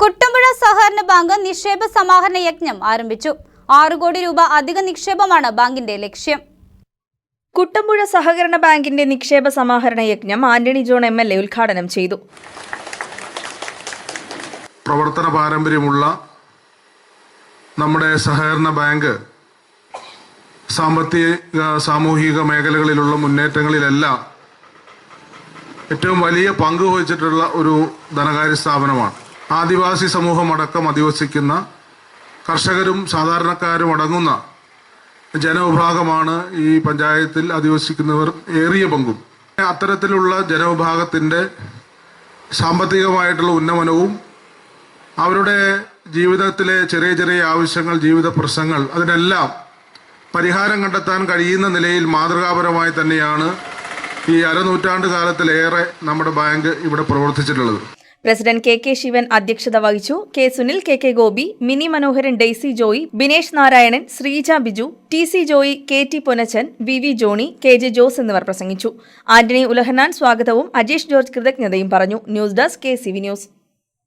കുട്ടമ്പുഴ സഹകരണ ബാങ്ക് നിക്ഷേപ സമാഹരണ യജ്ഞം ആരംഭിച്ചു. ആറു കോടി രൂപ അധിക നിക്ഷേപമാണ് ബാങ്കിന്റെ ലക്ഷ്യം. കുട്ടമ്പുഴ സഹകരണ ബാങ്കിന്റെ നിക്ഷേപ സമാഹരണ യജ്ഞം Antony John M L A ഉദ്ഘാടനം ചെയ്തു. പ്രവർത്തന പാരമ്പര്യമുള്ള നമ്മുടെ സഹകരണ ബാങ്ക് സാമ്പത്തിക സാമൂഹിക മേഖലകളിലുള്ള മുന്നേറ്റങ്ങളിലെല്ലാം ഏറ്റവും വലിയ പങ്ക് വഹിച്ചിട്ടുള്ള ഒരു ധനകാര്യ സ്ഥാപനമാണ്. ആദിവാസി സമൂഹമടക്കം അധിവസിക്കുന്ന കർഷകരും സാധാരണക്കാരും അടങ്ങുന്ന ജനവിഭാഗമാണ് ഈ പഞ്ചായത്തിൽ അധിവസിക്കുന്നവർ ഏറിയ പങ്കും. അത്തരത്തിലുള്ള ജനവിഭാഗത്തിന്റെ സാമ്പത്തികമായിട്ടുള്ള ഉന്നമനവും അവരുടെ ജീവിതത്തിലെ ചെറിയ ചെറിയ ആവശ്യങ്ങൾ ജീവിത പ്രശ്നങ്ങൾ അതിനെല്ലാം പരിഹാരം കണ്ടെത്താൻ കഴിയുന്ന നിലയിൽ മാതൃകാപരമായി തന്നെയാണ് ഈ അരനൂറ്റാണ്ട് കാലത്തിലേറെ നമ്മുടെ ബാങ്ക് ഇവിടെ പ്രവർത്തിച്ചിട്ടുള്ളത്. പ്രസിഡന്റ് കെ കെ ശിവൻ അധ്യക്ഷത വഹിച്ചു. K Sunil K K Gopi Mini Manoharan Daisy Joy Binesh Narayanan Sreeja Biju T C Joy K T Ponachan V V Johnny K J Jose എന്നിവർ പ്രസംഗിച്ചു. ആന്റണി ഉലഹനാൻ സ്വാഗതവും അജേഷ് ജോർജ് കൃതജ്ഞതയും പറഞ്ഞു. News desk K C V news.